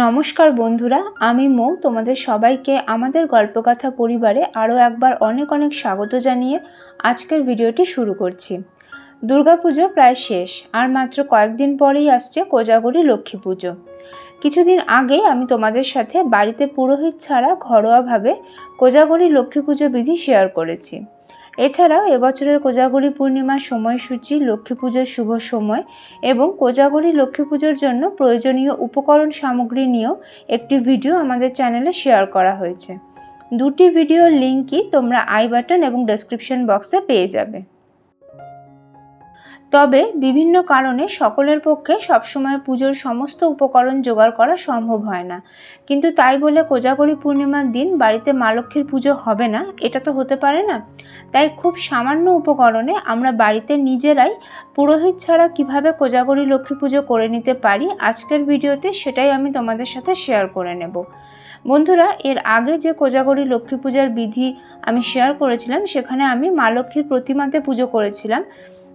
নমস্কার বন্ধুরা, আমি মৌ। তোমাদের সবাইকে আমাদের গল্পকথা পরিবারে আরও একবার অনেক অনেক স্বাগত জানিয়ে আজকের ভিডিওটি শুরু করছি। দুর্গাপুজো প্রায় শেষ, আর মাত্র কয়েকদিন পরেই আসছে কোজাগরি লক্ষ্মী পুজো। কিছুদিন আগে আমি তোমাদের সাথে বাড়িতে পুরোহিত ছাড়া ঘরোয়াভাবে কোজাগরি লক্ষ্মী পুজো বিধি শেয়ার করেছি। এছাড়াও এবছরের কোজাগরি পূর্ণিমার সময়সূচি, লক্ষ্মী পুজোর শুভ সময় এবং কোজাগরি লক্ষ্মী পুজোর জন্য প্রয়োজনীয় উপকরণ সামগ্রী নিয়েও একটি ভিডিও আমাদের চ্যানেলে শেয়ার করা হয়েছে। দুটি ভিডিওর লিঙ্কই তোমরা আই বাটন এবং ডেসক্রিপশন বক্সে পেয়ে যাবে। তবে বিভিন্ন কারণে সকলের পক্ষে সবসময় পুজোর সমস্ত উপকরণ জোগাড় করা সম্ভব হয় না। কিন্তু তাই বলে কোজাগরি পূর্ণিমার দিন বাড়িতে মা লক্ষ্মীর পুজো হবে না, এটা তো হতে পারে না? তাই খুব সামান্য উপকরণে আমরা বাড়িতে নিজেরাই পুরোহিত ছাড়া কীভাবে কোজাগরি লক্ষ্মী পুজো করে নিতে পারি, আজকের ভিডিওতে সেটাই আমি তোমাদের সাথে শেয়ার করে নেব। বন্ধুরা, এর আগে যে কোজাগরি লক্ষ্মী পূজার বিধি আমি শেয়ার করেছিলাম, সেখানে আমি মা লক্ষ্মীর প্রতিমাতে পুজো করেছিলাম।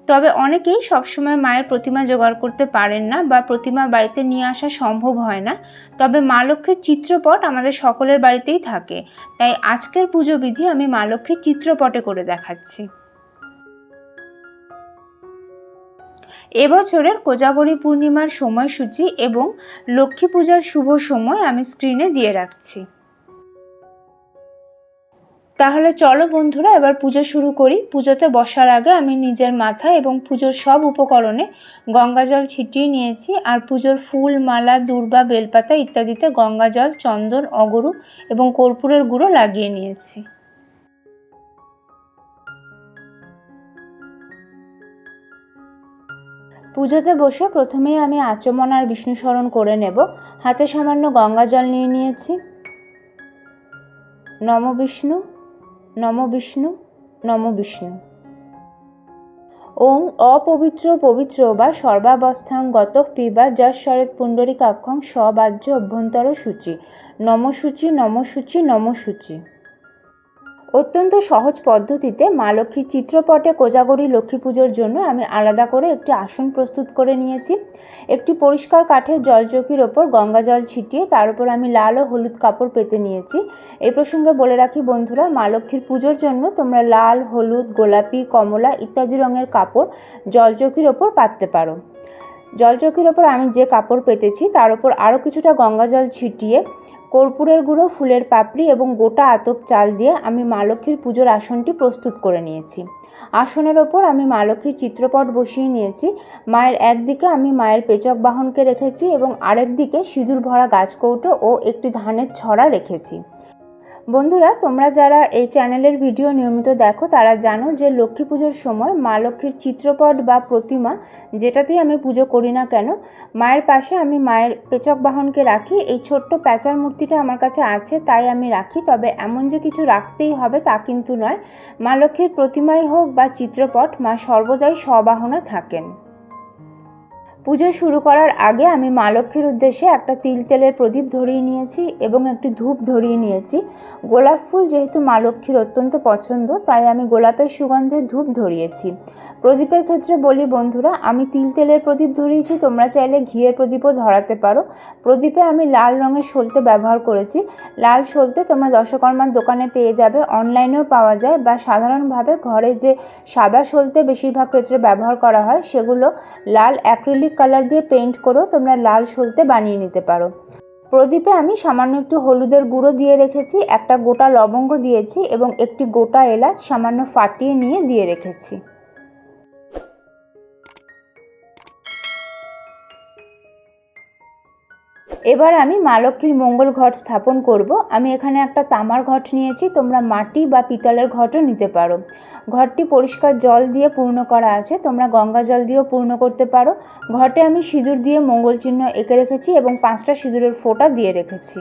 তবে অনেকেই সবসময় মায়ের প্রতিমা জোগাড় করতে পারেন না বা প্রতিমা বাড়িতে নিয়ে আসা সম্ভব হয় না। তবে মা লক্ষ্মীর চিত্রপট আমাদের সকলের বাড়িতেই থাকে। তাই আজকের পুজো বিধি আমি মা লক্ষ্মীর চিত্রপটে করে দেখাচ্ছি। এবছরের কোজাগরি পূর্ণিমার সময়সূচি এবং লক্ষ্মী পূজার শুভ সময় আমি স্ক্রিনে দিয়ে রাখছি। তাহলে চলো বন্ধুরা, এবার পুজো শুরু করি। পুজোতে বসার আগে আমি নিজের মাথা এবং পুজোর সব উপকরণে গঙ্গা জল ছিটিয়ে নিয়েছি আর পুজোর ফুল, মালা, দূর্বা, বেলপাতা ইত্যাদিতে গঙ্গা জল, চন্দন, অগরু এবং কর্পূরের গুঁড়ো লাগিয়ে নিয়েছি। পুজোতে বসে প্রথমেই আমি আচমন আর বিষ্ণু স্মরণ করে নেব। হাতে সামান্য গঙ্গা জল নিয়ে নিয়েছি। নম বিষ্ণু। নম বিষ্ণু নম বিষ্ণু। ওং অপবিত্র পবিত্র বা সর্বাবস্থাং গত পিবা যা শরৎ পুণ্ডরিকাক্ষং সবাহ্য অভ্যন্তর সূচি নমসূচি নমসূচি নমসূচি। অত্যন্ত সহজ পদ্ধতিতে মা লক্ষ্মীর চিত্রপটে কোজাগরি লক্ষ্মী পুজোর জন্য আমি আলাদা করে একটি আসন প্রস্তুত করে নিয়েছি। একটি পরিষ্কার কাঠের জলচৌকির ওপর গঙ্গা জল ছিটিয়ে তার উপর আমি লাল ও হলুদ কাপড় পেতে নিয়েছি। এই প্রসঙ্গে বলে রাখি, বন্ধুরা, মা লক্ষ্মীর পুজোর জন্য তোমরা লাল, হলুদ, গোলাপি, কমলা ইত্যাদি রঙের কাপড় জলচৌকির ওপর পাততে পারো। জলচৌকির ওপর আমি যে কাপড় পেতেছি, তার উপর আরও কিছুটা গঙ্গা জল ছিটিয়ে কর্পূরের গুঁড়ো, ফুলের পাপড়ি এবং গোটা আতপ চাল দিয়ে আমি মা লক্ষ্মীর পুজোর আসনটি প্রস্তুত করে নিয়েছি। আসনের ওপর আমি মা লক্ষ্মীর চিত্রপট বসিয়ে নিয়েছি। মায়ের একদিকে আমি মায়ের পেচক বাহনকে রেখেছি এবং আরেক দিকে সিঁদুর ভরা গাছ কৌটো ও একটি ধানের ছড়া রেখেছি। বন্ধুরা, তোমরা যারা এই চ্যানেলের ভিডিও নিয়মিত দেখো, তারা জানো যে লক্ষ্মী পুজোর সময় মা লক্ষ্মীর চিত্রপট বা প্রতিমা যেটাতেই আমি পুজো করি না কেন, মায়ের পাশে আমি মায়ের পেচক বাহনকে রাখি। এই ছোট্ট প্যাঁচার মূর্তিটা আমার কাছে আছে, তাই আমি রাখি। তবে এমন যে কিছু রাখতেই হবে তা কিন্তু নয়। মা লক্ষ্মীর প্রতিমাই হোক বা চিত্রপট, মা সর্বদাই স্ববাহনা থাকেন। পুজো শুরু করার আগে আমি মা লক্ষ্মীর উদ্দেশ্যে একটা তিল তেলের প্রদীপ ধরিয়ে নিয়েছি এবং একটি ধূপ ধরিয়ে নিয়েছি। গোলাপ ফুল যেহেতু মা লক্ষ্মীর অত্যন্ত পছন্দ, তাই আমি গোলাপের সুগন্ধে ধূপ ধরিয়েছি। প্রদীপের ক্ষেত্রে বলি, বন্ধুরা, আমি তিল তেলের প্রদীপ ধরিয়েছি, তোমরা চাইলে ঘিয়ের প্রদীপও ধরাতে পারো। প্রদীপে আমি লাল রঙের সলতে ব্যবহার করেছি। লাল সলতে তোমরা দশকর্মার দোকানে পেয়ে যাবে, অনলাইনেও পাওয়া যায় বা সাধারণভাবে ঘরে যে সাদা সলতে বেশিরভাগ ক্ষেত্রে ব্যবহার করা হয়, সেগুলো লাল অ্যাক্রিলিক কালার দিয়ে পেন্ট করেও তোমরা লাল সলতে বানিয়ে নিতে পারো। প্রদীপে আমি সামান্য একটু হলুদের গুঁড়ো দিয়ে রেখেছি, একটা গোটা লবঙ্গ দিয়েছি এবং একটি গোটা এলাচ সামান্য ফাটিয়ে নিয়ে দিয়ে রেখেছি। এবার আমি মা লক্ষ্মীর মঙ্গল ঘট স্থাপন করব। আমি এখানে একটা তামার ঘট নিয়েছি, তোমরা মাটি বা পিতলের ঘটও নিতে পারো। ঘরটি পরিষ্কার জল দিয়ে পূর্ণ করা আছে। তোমরা গঙ্গা জল দিয়েও পূর্ণ করতে পারো। ঘটে আমি সিঁদুর দিয়ে মঙ্গল চিহ্ন এঁকে রেখেছি এবং পাঁচটা সিঁদুরের ফোঁটা দিয়ে রেখেছি।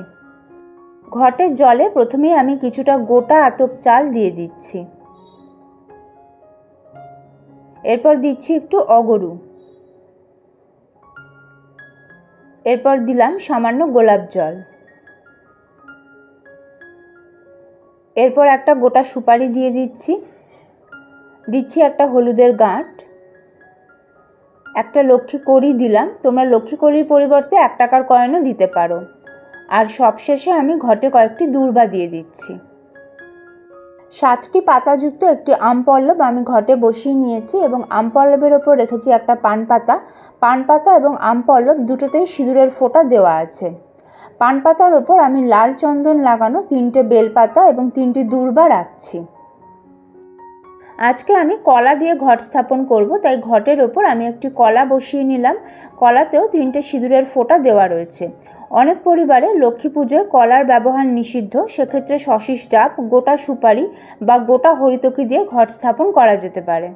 ঘটের জলে প্রথমেই আমি কিছুটা গোটা আতপ চাল দিয়ে দিচ্ছি। এরপর দিচ্ছি একটু অগরু। এরপর দিলাম সামান্য গোলাপ জল। এরপর একটা গোটা সুপারি দিয়ে দিচ্ছি। দিচ্ছি একটা হলুদের গাঁট। একটা লক্ষ্মী কড়ি দিলাম। তোমরা লক্ষ্মী কড়ির পরিবর্তে এক টাকার কয়েনও দিতে পারো। আর সবশেষে আমি ঘটে কয়েকটি দূর্বা দিয়ে দিচ্ছি। সাতটি পাতাযুক্ত একটি আম পল্লব আমি ঘটে বসিয়ে নিয়েছি এবং আম পল্লবের ওপর রেখেছি একটা পান পাতা পান পাতা এবং আম পল্লব দুটোতেই সিঁদুরের ফোঁটা দেওয়া আছে। পান পাতার ওপর আমি লাল চন্দন লাগানো তিনটে বেলপাতা এবং তিনটি দূর্বা রাখছি। আজকে আমি কলা দিয়ে ঘট স্থাপন করব, তাই ঘটের ওপর আমি একটি কলা বসিয়ে নিলাম। কলাতেও তিনটে সিঁদুরের ফোঁটা দেওয়া রয়েছে। অনেক পরিবারে লক্ষ্মী পুজোয় কলার ব্যবহার নিষিদ্ধ, সেক্ষেত্রে শশিস ডাব, গোটা সুপারি বা গোটা হরিতকি দিয়ে ঘট স্থাপন করা যেতে পারে।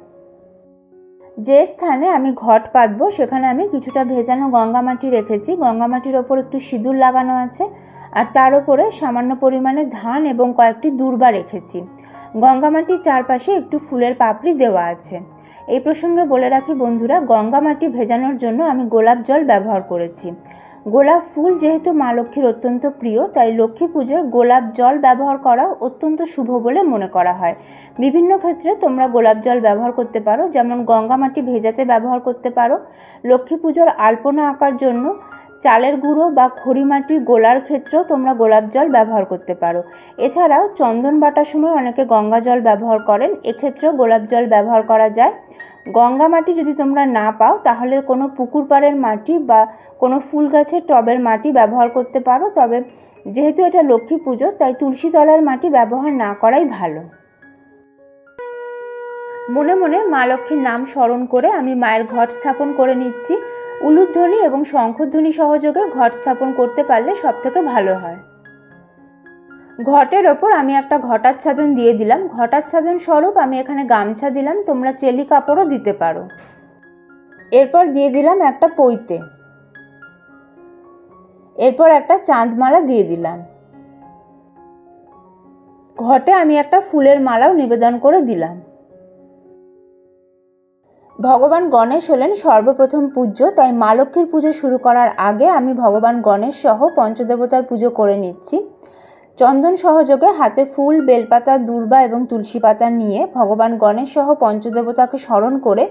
যে স্থানে আমি ঘট পাতবো, সেখানে আমি কিছুটা ভেজানো গঙ্গামাটি রেখেছি। গঙ্গামাটির ওপর একটু সিঁদুর লাগানো আছে। আর তার উপরে সামান্য পরিমাণে ধান এবং কয়েকটি দূর্বা রেখেছি। গঙ্গামাটির চারপাশে একটু ফুলের পাপড়ি দেওয়া আছে। এই প্রসঙ্গে বলে রাখি বন্ধুরা, গঙ্গামাটি ভেজানোর জন্য আমি গোলাপ জল ব্যবহার করেছি। গোলাপ ফুল যেহেতু মা লক্ষ্মীর অত্যন্ত প্রিয়, তাই লক্ষ্মী পুজোয় গোলাপ জল ব্যবহার করা অত্যন্ত শুভ বলে মনে করা হয়। বিভিন্ন ক্ষেত্রে তোমরা গোলাপ জল ব্যবহার করতে পারো, যেমন গঙ্গামাটি ভেজাতে ব্যবহার করতে পারো। লক্ষ্মী পুজোর আলপনা আঁকার জন্য চালের গুঁড়ো বা খড়িমাটি গোলার ক্ষেত্রেও তোমরা গোলাপ জল ব্যবহার করতে পারো। এছাড়াও চন্দন বাটার সময় অনেকে গঙ্গা জল ব্যবহার করেন, এক্ষেত্রেও গোলাপ জল ব্যবহার করা যায়। গঙ্গা মাটি যদি তোমরা না পাও, তাহলে কোনো পুকুর পাড়ের মাটি বা কোনো ফুল গাছের টবের মাটি ব্যবহার করতে পারো, তবে যেহেতু এটা লক্ষ্মী পুজো, তাই তুলসী তলার মাটি ব্যবহার না করাই ভালো। মনে মনে মা লক্ষ্মীর নাম স্মরণ করে আমি মায়ের ঘট স্থাপন করে নিচ্ছি। উলুধ্বনি এবং শঙ্খধ্বনি সহযোগে ঘট স্থাপন করতে পারলে সব থেকে ভালো হয়। ঘটের ওপর আমি একটা ঘটাচ্ছাদন দিয়ে দিলাম। ঘটাচ্ছাদন স্বরূপ আমি এখানে গামছা দিলাম, তোমরা চেলি কাপড়ও দিতে পারো। এরপর দিয়ে দিলাম একটা পৈতে। এরপর একটা চাঁদমালা দিয়ে দিলাম। ঘটে আমি একটা ফুলের মালাও নিবেদন করে দিলাম। ভগবান গণেশ হলেন সর্বপ্রথম পূজ্য, তাই মা লক্ষ্মীর পুজো শুরু করার আগে আমি ভগবান গণেশ সহ পঞ্চদেবতার পুজো করে নিচ্ছি। চন্দন সহযোগে হাতে ফুল, বেলপাতা, দূর্বা এবং তুলসী পাতা নিয়ে ভগবান গণেশ সহ পঞ্চদেবতাকে স্মরণ করে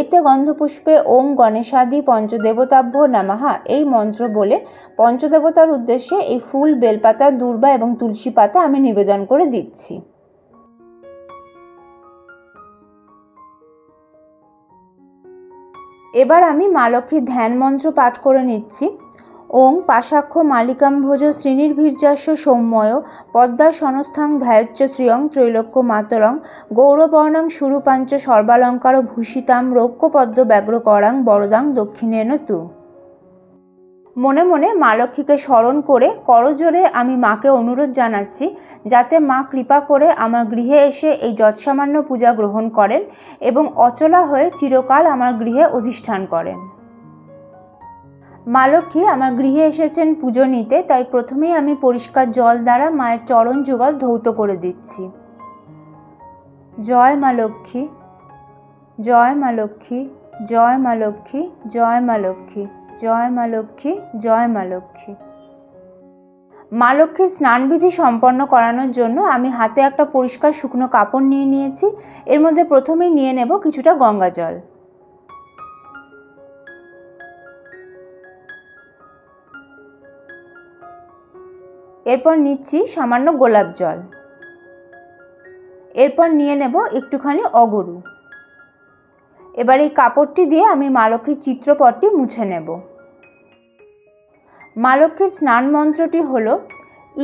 এতে গন্ধপুষ্পে ওম গণেশাদি পঞ্চদেবতাভ্য নামাহা এই মন্ত্র বলে পঞ্চদেবতার উদ্দেশ্যে এই ফুল, বেলপাতা, দূর্বা এবং তুলসী পাতা আমি নিবেদন করে দিচ্ছি। এবার আমি মা লক্ষ্মীর ধ্যান মন্ত্র পাঠ করে নিচ্ছি। ওং পাশাক্ষ মালিকাম মালিকাম্ভোজ শ্রীনির্ভীর্যাস্য সৌম্যয় পদ্মা সনস্থাং ধ্যায়চ্চ শ্রিয়ং ত্রৈলোক্য মাতরং গৌরবর্ণং সুরূপাঞ্চ সর্বালঙ্কার ভূষিতাম রৌক্যপদ্ম ব্যগ্র করাং বরদাং দক্ষিণেন তু। মনে মনে মা লক্ষ্মীকে স্মরণ করে করজোরে আমি মাকে অনুরোধ জানাচ্ছি যাতে মা কৃপা করে আমার গৃহে এসে এই যৎসামান্য পূজা গ্রহণ করেন এবং অচলা হয়ে চিরকাল আমার গৃহে অধিষ্ঠান করেন। মা লক্ষ্মী আমার গৃহে এসেছেন পুজো নিতে, তাই প্রথমেই আমি পরিষ্কার জল দ্বারা মায়ের চরণ যুগল ধৌত করে দিচ্ছি। জয় মা লক্ষ্মী, জয় মা লক্ষ্মী, জয় মা লক্ষ্মী, জয় মা লক্ষ্মী। জয় মা লক্ষ্মী, জয় মা লক্ষ্মী। মা লক্ষ্মীর স্নানবিধি সম্পন্ন করানোর জন্য আমি হাতে একটা পরিষ্কার শুকনো কাপড় নিয়ে নিয়েছি। এর মধ্যে প্রথমেই নিয়ে নেব কিছুটা গঙ্গা জল। এরপর নিচ্ছি সামান্য গোলাপ জল। এরপর নিয়ে নেব একটুখানি অগরু। এবার এই কাপড়টি দিয়ে আমি মা লক্ষ্মীর চিত্রপটটি মুছে নেব। মা লক্ষ্মীর স্নান মন্ত্রটি হল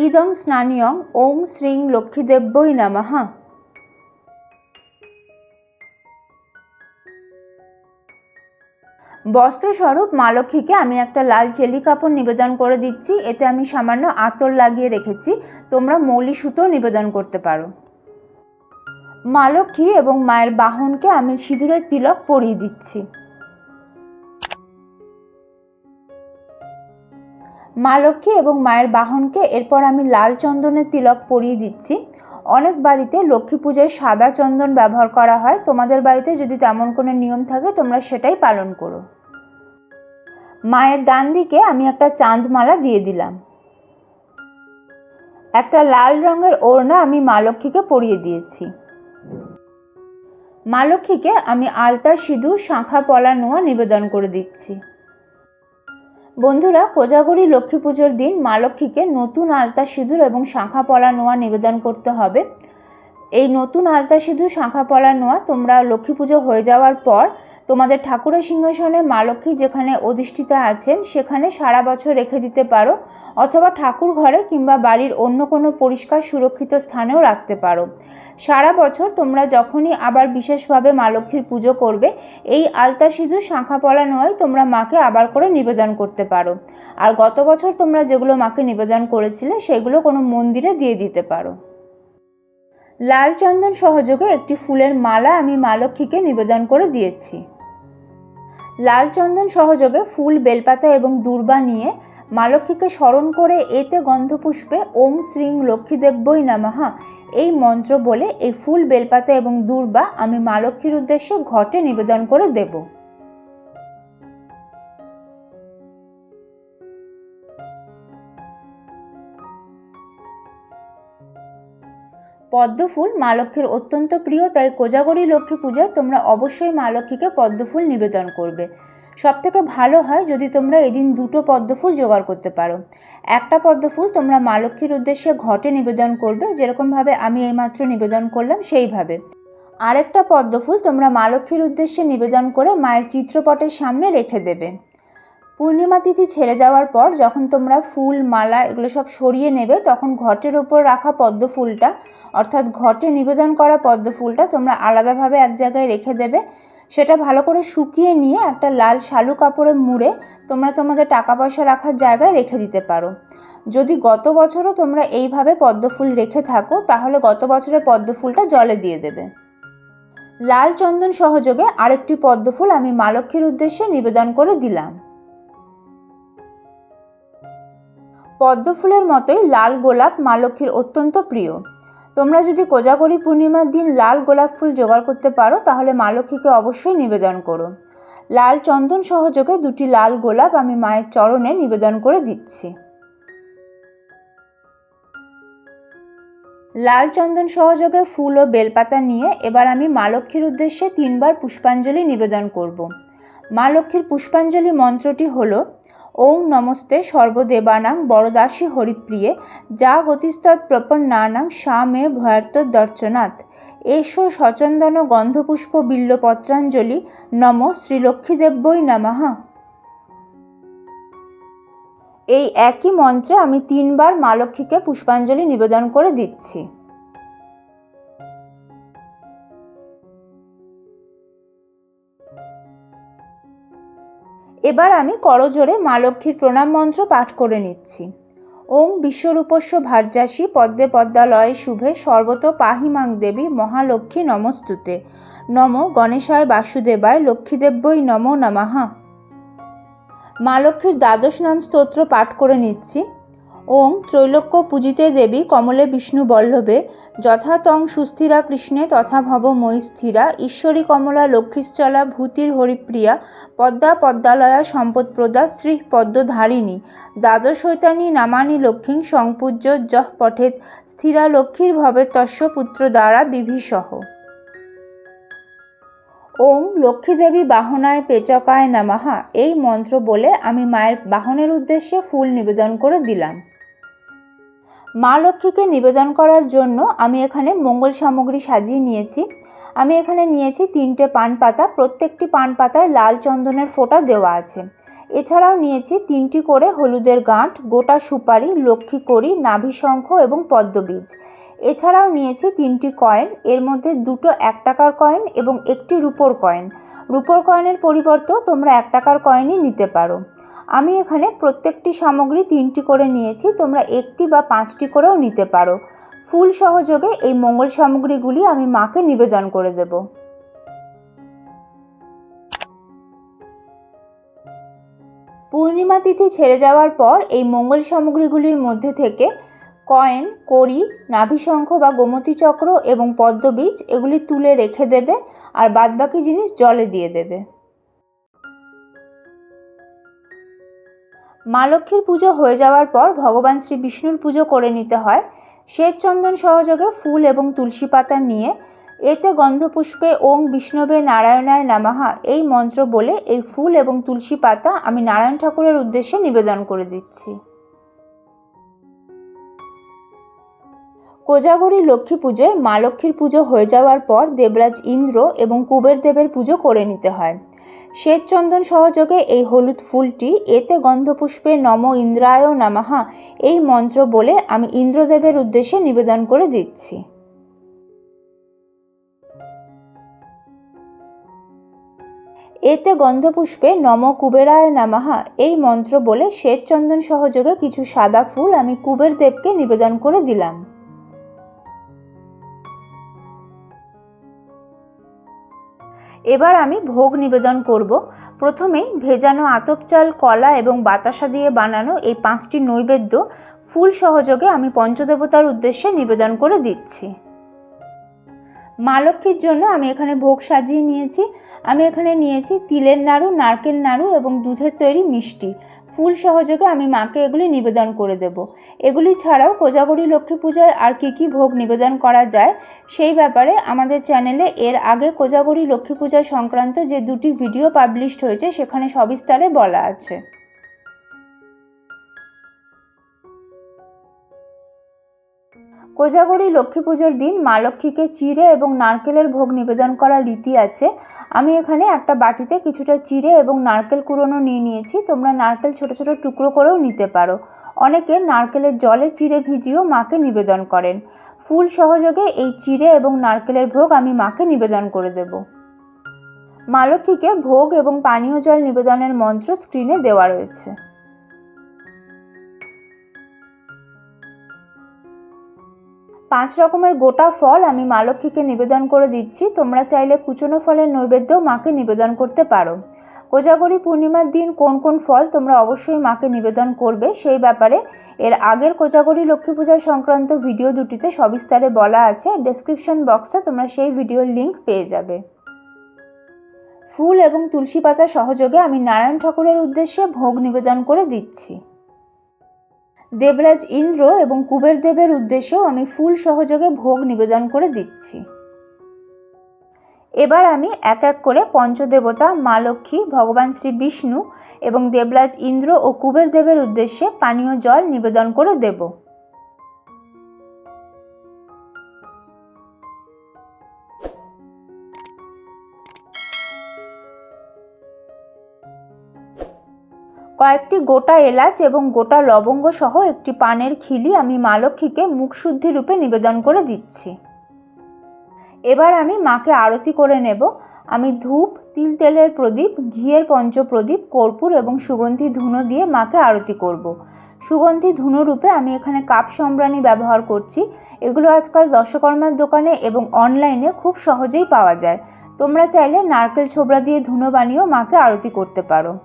ইদং স্নানিয়ং ওং শ্রীং লক্ষ্মীদেব্যই নামাহা বস্ত্রস্বরূপ মা লক্ষ্মীকে আমি একটা লাল চেলি কাপড় নিবেদন করে দিচ্ছি, এতে আমি সামান্য আতর লাগিয়ে রেখেছি, তোমরা মৌলি সুতো নিবেদন করতে পারো। মা লক্ষ্মী এবং মায়ের বাহনকে আমি সিঁদুরের তিলক পরিয়ে দিচ্ছি। মা লক্ষ্মী এবং মায়ের বাহনকে এরপর আমি লাল চন্দনের তিলক পরিয়ে দিচ্ছি। অনেক বাড়িতে লক্ষ্মী পুজোয় সাদা চন্দন ব্যবহার করা হয়। তোমাদের বাড়িতে যদি তেমন কোনো নিয়ম থাকে, তোমরা সেটাই পালন করো। মায়ের ডান দিকে আমি একটা চাঁদমালা দিয়ে দিলাম। একটা লাল রঙের ওড়না আমি মা লক্ষ্মীকে পরিয়ে দিয়েছি। মা লক্ষ্মীকে আমি আলতা, সিঁদুর, শাঁখা, পলা, নোয়া নিবেদন করে দিচ্ছি। বন্ধুরা, কোজাগরি লক্ষ্মী পুজোর দিন মা লক্ষ্মীকে নতুন আলতা সিঁদুর এবং শাঁখা পলা নোয়া নিবেদন করতে হবে। এই নতুন আলতা সিঁদুর, শাঁখা পলা নোয়া তোমরা লক্ষ্মী পুজো হয়ে যাওয়ার পর তোমাদের ঠাকুরের সিংহাসনে মা লক্ষ্মী যেখানে অধিষ্ঠিতা আছেন সেখানে সারা বছর রেখে দিতে পারো অথবা ঠাকুর ঘরে কিংবা বাড়ির অন্য কোনো পরিষ্কার সুরক্ষিত স্থানেও রাখতে পারো। সারা বছর তোমরা যখনই আবার বিশেষভাবে মা লক্ষ্মীর পুজো করবে, এই আলতা সিঁদুর, শাঁখা পলা নোয়াই তোমরা মাকে আবার করে নিবেদন করতে পারো। আর গত বছর তোমরা যেগুলো মাকে নিবেদন করেছিলে সেগুলো কোনো মন্দিরে দিয়ে দিতে পারো। লাল চন্দন সহযোগে একটি ফুলের মালা আমি মা লক্ষ্মীকে নিবেদন করে দিয়েছি। লাল চন্দন সহযোগে ফুল, বেলপাতা এবং দূর্বা নিয়ে মা লক্ষ্মীকে স্মরণ করে এতে গন্ধপুষ্পে ওম শ্রীং লক্ষ্মীদেব্যই নামাহা এই মন্ত্র বলে এই ফুল, বেলপাতা এবং দূর্বা আমি মা লক্ষ্মীর উদ্দেশ্যে ঘটে নিবেদন করে দেব। পদ্মফুল মা লক্ষ্মীর অত্যন্ত প্রিয়, তাই কোজাগরি লক্ষ্মী পূজায় তোমরা অবশ্যই মা লক্ষ্মীকে পদ্মফুল নিবেদন করবে। সব থেকে ভালো হয় যদি তোমরা এদিন দুটো পদ্মফুল জোগাড় করতে পারো। একটা পদ্মফুল তোমরা মা লক্ষ্মীর উদ্দেশ্যে ঘটে নিবেদন করবে, যেরকমভাবে আমি এইমাত্র নিবেদন করলাম সেইভাবে। আরেকটা পদ্মফুল তোমরা মা লক্ষ্মীর উদ্দেশ্যে নিবেদন করে মায়ের চিত্রপটের সামনে রেখে দেবে। পূর্ণিমা তিথি ছেড়ে যাওয়ার পর যখন তোমরা ফুল, মালা এগুলো সব সরিয়ে নেবে, তখন ঘটের ওপর রাখা পদ্ম ফুলটা অর্থাৎ ঘটে নিবেদন করা পদ্ম ফুলটা তোমরা আলাদাভাবে এক জায়গায় রেখে দেবে। সেটা ভালো করে শুকিয়ে নিয়ে একটা লাল শালু কাপড়ে মুড়ে তোমরা তোমাদের টাকা পয়সা রাখার জায়গায় রেখে দিতে পারো। যদি গত বছরও তোমরা এইভাবে পদ্ম ফুল রেখে থাকো, তাহলে গত বছরের পদ্ম ফুলটা জলে দিয়ে দেবে। লাল চন্দন সহযোগে আরেকটি পদ্ম ফুল আমি মা লক্ষ্মীর উদ্দেশ্যে নিবেদন করে দিলাম। পদ্ম ফুলের মতোই লাল গোলাপ মা লক্ষ্মীর অত্যন্ত প্রিয়। তোমরা যদি কোজাগরি পূর্ণিমার দিন লাল গোলাপ ফুল জোগাড় করতে পারো, তাহলে মা লক্ষ্মীকে অবশ্যই নিবেদন করো। লাল চন্দন সহযোগে দুটি লাল গোলাপ আমি মায়ের চরণে নিবেদন করে দিচ্ছি। লাল চন্দন সহযোগে ফুল ও বেলপাতা নিয়ে এবার আমি মা লক্ষ্মীর উদ্দেশ্যে তিনবার পুষ্পাঞ্জলি নিবেদন করব। মা লক্ষ্মীর পুষ্পাঞ্জলি মন্ত্রটি হলো ওং নমস্তে সর্বদেবানাং বরদাসী হরিপ্রিয়ে যা গতিস্তৎ প্রপন্নানাং সা মে ভয়ার্ত দর্শনাথ এসো সচন্দন গন্ধপুষ্প বিল্লপত্রাঞ্জলি, নম শ্রীলক্ষ্মীদেব্যই নমঃ। এই একই মন্ত্রে আমি তিনবার মা লক্ষ্মীকে পুষ্পাঞ্জলি নিবেদন করে দিচ্ছি। এবার আমি করজোরে মা লক্ষ্মীর প্রণাম মন্ত্র পাঠ করে নিচ্ছি। ওম বিশ্বরূপস্য ভার্যাসী পদ্মে পদ্মালয়ে শুভে সর্বত পাহিমাং দেবী মহালক্ষ্মী নমস্তুতে। নম গণেশায় বাসুদেবায় লক্ষ্মীদেব্যই নম নমাহা মা লক্ষ্মীর দ্বাদশ নাম স্তোত্র পাঠ করে নিচ্ছি। ওং ত্রৈলোক্য পূজিতে দেবী কমলে বিষ্ণু বল্লভে যথা তং সুস্থিরা কৃষ্ণে তথা ভব মই স্থিরা, ঈশ্বরী কমলা লক্ষ্মীশ্চলা ভূতির হরিপ্রিয়া, পদ্মা পদ্মালয়া সম্পদপ্রদা শ্রী পদ্মধারিণী দ্বাদশৈতানী নামানি লক্ষ্মীং সংপূজ্য যহ পঠেত, স্থিরা লক্ষ্মীর ভবে তস্য পুত্র দ্বারা বিভীষহ। ওম লক্ষ্মীদেবী বাহনায় পেচকায় নামাহা এই মন্ত্র বলে আমি মায়ের বাহনের উদ্দেশ্যে ফুল নিবেদন করে দিলাম। মা লক্ষ্মীকে নিবেদন করার জন্য আমি এখানে মঙ্গল সামগ্রী সাজিয়ে নিয়েছি। আমি এখানে নিয়েছি তিনটে পান পাতা, প্রত্যেকটি পান পাতায় লাল চন্দনের ফোঁটা দেওয়া আছে। এছাড়াও নিয়েছি তিনটি করে হলুদের গাঁট, গোটা সুপারি, লক্ষ্মী করি নাভিশঙ্খ এবং পদ্মবীজ। এছাড়াও নিয়েছি তিনটি কয়েন, এর মধ্যে দুটো এক টাকার কয়েন এবং একটি রুপোর কয়েন। রুপোর কয়েনের পরিবর্তেও তোমরা এক টাকার কয়েনই নিতে পারো। আমি এখানে প্রত্যেকটি সামগ্রী তিনটি করে নিয়েছি, তোমরা একটি বা পাঁচটি করেও নিতে পারো। ফুল সহযোগে এই মঙ্গল সামগ্রীগুলি আমি মাকে নিবেদন করে দেব। পূর্ণিমা তিথি ছেড়ে যাওয়ার পর এই মঙ্গল সামগ্রীগুলির মধ্যে থেকে কয়েন, কড়ি, নাভিশঙ্খ বা গোমতী চক্র এবং পদ্মবীজ এগুলি তুলে রেখে দেবে, আর বাদবাকি জিনিস জলে দিয়ে দেবে। মা লক্ষ্মীর পুজো হয়ে যাওয়ার পর ভগবান শ্রী বিষ্ণুর পুজো করে নিতে হয়। শ্বেত চন্দন সহযোগে ফুল এবং তুলসী পাতা নিয়ে এতে গন্ধপুষ্পে ওং বিষ্ণবে নারায়ণায় নামাহা এই মন্ত্র বলে এই ফুল এবং তুলসী পাতা আমি নারায়ণ ঠাকুরের উদ্দেশ্যে নিবেদন করে দিচ্ছি। কোজাগরী লক্ষ্মী পুজোয় মা লক্ষ্মীর পুজো হয়ে যাওয়ার পর দেবরাজ ইন্দ্র এবং কুবের দেবের পুজো করে নিতে হয়। শ্বেত চন্দন সহযোগে এই হলুদ ফুলটি, এতে গন্ধপুষ্পে নম ইন্দ্রায় নামাহা এই মন্ত্র বলে আমি ইন্দ্রদেবের উদ্দেশ্যে নিবেদন করে দিচ্ছি। এতে গন্ধপুষ্পে নম কুবেরায় নামাহা এই মন্ত্র বলে শ্বেত চন্দন সহযোগে কিছু সাদা ফুল আমি কুবের দেবকে নিবেদন করে দিলাম। এবার আমি ভোগ নিবেদন করব। প্রথমেই ভেজানো আতপ চাল, কলা এবং বাতাসা দিয়ে বানানো এই পাঁচটি নৈবেদ্য ফুল সহযোগে আমি পঞ্চদেবতার উদ্দেশ্যে নিবেদন করে দিচ্ছি। মা লক্ষ্মীর জন্য আমি এখানে ভোগ সাজিয়ে নিয়েছি। আমি এখানে নিয়েছি তিলের নাড়ু, নারকেল নাড়ু এবং দুধের তৈরি মিষ্টি। ফুল সহযোগে আমি মাকে এগুলি নিবেদন করে দেব। এগুলি ছাড়াও কোজাগরি লক্ষ্মী পূজায় আর কি কি ভোগ নিবেদন করা যায়, সেই ব্যাপারে আমাদের চ্যানেলে এর আগে কোজাগরি লক্ষ্মী পূজা সংক্রান্ত যে দুটি ভিডিও পাবলিশড হয়েছে, সেখানে সবিস্তারে বলা আছে। কোজাগরী লক্ষ্মী পুজোর দিন মা লক্ষ্মীকে চিড়ে এবং নারকেলের ভোগ নিবেদন করার রীতি আছে। আমি এখানে একটা বাটিতে কিছুটা চিড়ে এবং নারকেল কুড়োনো নিয়ে নিয়েছি। তোমরা নারকেল ছোট ছোট টুকরো করেও নিতে পারো। অনেকে নারকেলের জলে চিড়ে ভিজিয়েও মাকে নিবেদন করেন। ফুল সহযোগে এই চিড়ে এবং নারকেলের ভোগ আমি মাকে নিবেদন করে দেব। মা লক্ষ্মীকে ভোগ এবং পানীয় জল নিবেদনের মন্ত্র স্ক্রিনে দেওয়া রয়েছে। পাঁচ রকমের গোটা ফল আমি মা লক্ষ্মীকে নিবেদন করে দিচ্ছি। তোমরা চাইলে কুচনো ফলের নৈবেদ্য মাকে নিবেদন করতে পারো। কোজাগরী পূর্ণিমার দিন কোন কোন ফল তোমরা অবশ্যই মাকে নিবেদন করবে সেই ব্যাপারে এর আগের কোজাগরী লক্ষ্মী পূজা সংক্রান্ত ভিডিও দুটিতে সবিস্তারে বলা আছে। ডেসক্রিপশন বক্সে তোমরা সেই ভিডিওর লিঙ্ক পেয়ে যাবে। ফুল এবং তুলসী পাতা সহযোগে আমি নারায়ণ ঠাকুরের উদ্দেশ্যে ভোগ নিবেদন করে দিচ্ছি। দেবরাজ ইন্দ্র এবং কুবের দেবের উদ্দেশ্যেও আমি ফুল সহযোগে ভোগ নিবেদন করে দিচ্ছি। এবার আমি এক এক করে পঞ্চদেবতা, মা লক্ষ্মী, ভগবান শ্রী বিষ্ণু এবং দেবরাজ ইন্দ্র ও কুবের দেবের উদ্দেশ্যে পানীয় জল নিবেদন করে দেব। কয়েকটি গোটা এলাচ এবং গোটা লবঙ্গ সহ একটি পানের খিলি আমি মা লক্ষ্মীকে মুখশুদ্ধি রূপে নিবেদন করে দিচ্ছি। এবার আমি মাকে আরতি করে নেব। আমি ধূপ, তিল তেলের প্রদীপ, ঘিয়ের পঞ্চপ্রদীপ, কর্পূর এবং সুগন্ধি ধুনো দিয়ে মাকে আরতি করব। সুগন্ধি ধুনো রূপে আমি এখানে কাপ সম্রাণী ব্যবহার করছি। এগুলো আজকাল দশকর্মার দোকানে এবং অনলাইনে খুব সহজেই পাওয়া যায়। তোমরা চাইলে নারকেল ছোবড়া দিয়ে ধুনো বানিয়েও মাকে আরতি করতে পারো।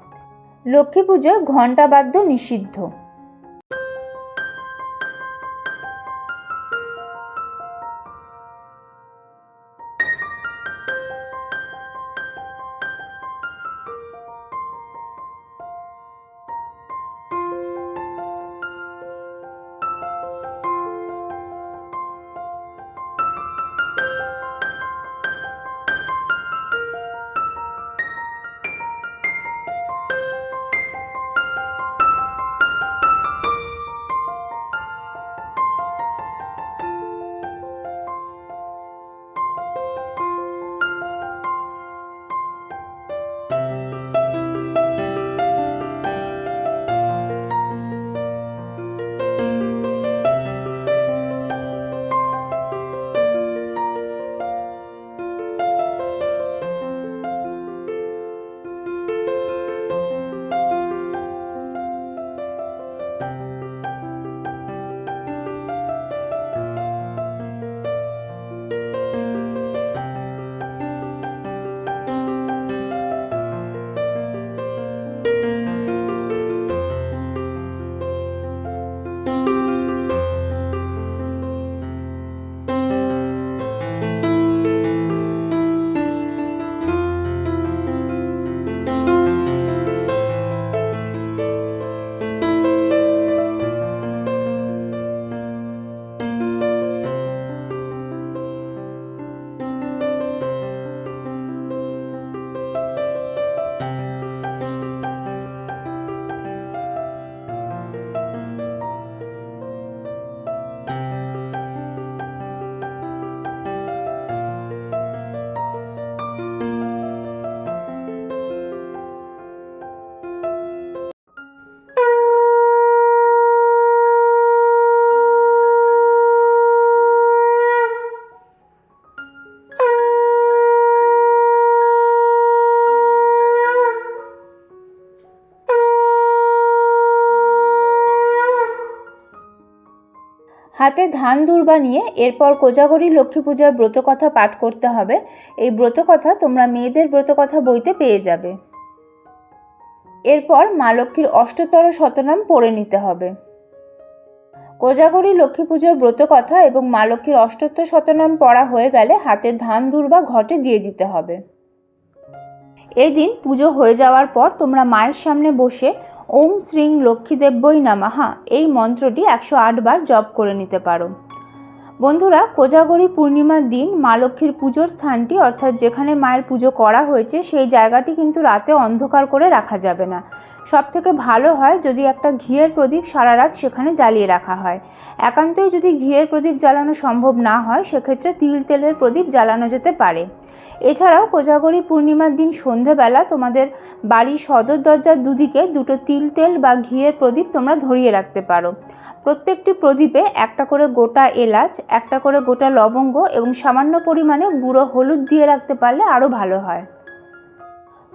লক্ষ্মী পুজোয় ঘণ্টাবাদ্য নিষিদ্ধ। হাতে ধান দুর্বা নিয়ে এরপর কোজাগরী লক্ষ্মী পূজার ব্রতকথা পাঠ করতে হবে। এই ব্রতকথা তোমরা মেয়েদের ব্রতকথা বইতে পেয়ে যাবে। এরপর মা লক্ষ্মীর অষ্টতর শতনাম পড়ে নিতে হবে। কোজাগরী লক্ষ্মী পুজোর ব্রতকথা এবং মা লক্ষ্মীর অষ্টোত্তর শতনাম পড়া হয়ে গেলে হাতে ধান দুর্বা ঘটে দিয়ে দিতে হবে। এদিন পুজো হয়ে যাওয়ার পর তোমরা মায়ের সামনে বসে ওম শ্রীং লক্ষ্মীদেব্যই নামাহা। এই মন্ত্রটি একশো আট বার জপ করে নিতে পারো। বন্ধুরা, কোজাগরি পূর্ণিমার দিন মা লক্ষ্মীর পুজোর স্থানটি, অর্থাৎ যেখানে মায়ের পুজো করা হয়েছে, সেই জায়গাটি কিন্তু রাতে অন্ধকার করে রাখা যাবে না। সব থেকে ভালো হয় যদি একটা ঘিয়ের প্রদীপ সারা রাত সেখানে জ্বালিয়ে রাখা হয়। একান্তই যদি ঘিয়ের প্রদীপ জ্বালানো সম্ভব না হয়, সেক্ষেত্রে তিল তেলের প্রদীপ জ্বালানো যেতে পারে। এছাড়াও কোজাগরী পূর্ণিমার দিন সন্ধেবেলা তোমাদের বাড়ির সদর দরজার দুদিকে দুটো তিল তেল বা ঘিয়ের প্রদীপ তোমরা ধরিয়ে রাখতে পারো। প্রত্যেকটি প্রদীপে একটা করে গোটা এলাচ, একটা করে গোটা লবঙ্গ এবং সামান্য পরিমাণে গুঁড়ো হলুদ দিয়ে রাখতে পারলে আরও ভালো হয়।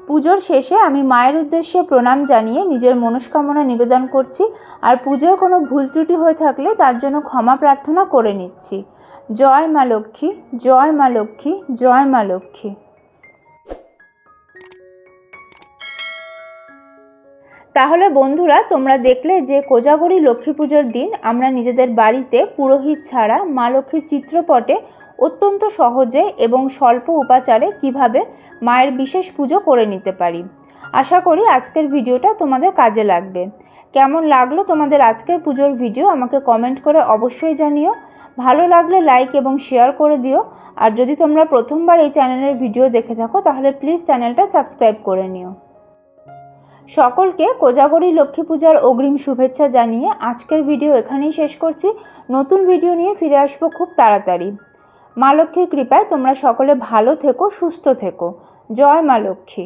পুজোর শেষে আমি মায়ের উদ্দেশ্যে প্রণাম জানিয়ে নিজের মনস্কামনা নিবেদন করছি, আর পুজোয় কোনো ভুল ত্রুটি হয়ে থাকলে তার জন্য ক্ষমা প্রার্থনা করে নিচ্ছি। জয় মা লক্ষ্মী, জয় মা লক্ষ্মী, জয় মা লক্ষ্মী। তাহলে বন্ধুরা, তোমরা দেখলে যে কোজাগরী লক্ষ্মী পুজোর দিন আমরা নিজেদের বাড়িতে পুরোহিত ছাড়া মা লক্ষ্মীর চিত্রপটে অত্যন্ত সহজে এবং স্বল্প উপাচারে কীভাবে মায়ের বিশেষ পুজো করে নিতে পারি। আশা করি আজকের ভিডিওটা তোমাদের কাজে লাগবে। কেমন লাগল তোমাদের আজকের পুজোর ভিডিও আমাকে কমেন্ট করে অবশ্যই জানিও। ভালো লাগলে লাইক এবং শেয়ার করে দিও। আর যদি তোমরা প্রথমবার এই চ্যানেলের ভিডিও দেখে থাকো, তাহলে প্লিজ চ্যানেলটা সাবস্ক্রাইব করে নিও। সকলকে কোজাগরী লক্ষ্মী পূজার অগ্রিম শুভেচ্ছা জানিয়ে আজকের ভিডিও এখানেই শেষ করছি। নতুন ভিডিও নিয়ে ফিরে আসব খুব তাড়াতাড়ি। মা লক্ষ্মীর কৃপায় তোমরা সকলে ভালো থেকো সুস্থ থেকো। জয় মা লক্ষ্মী।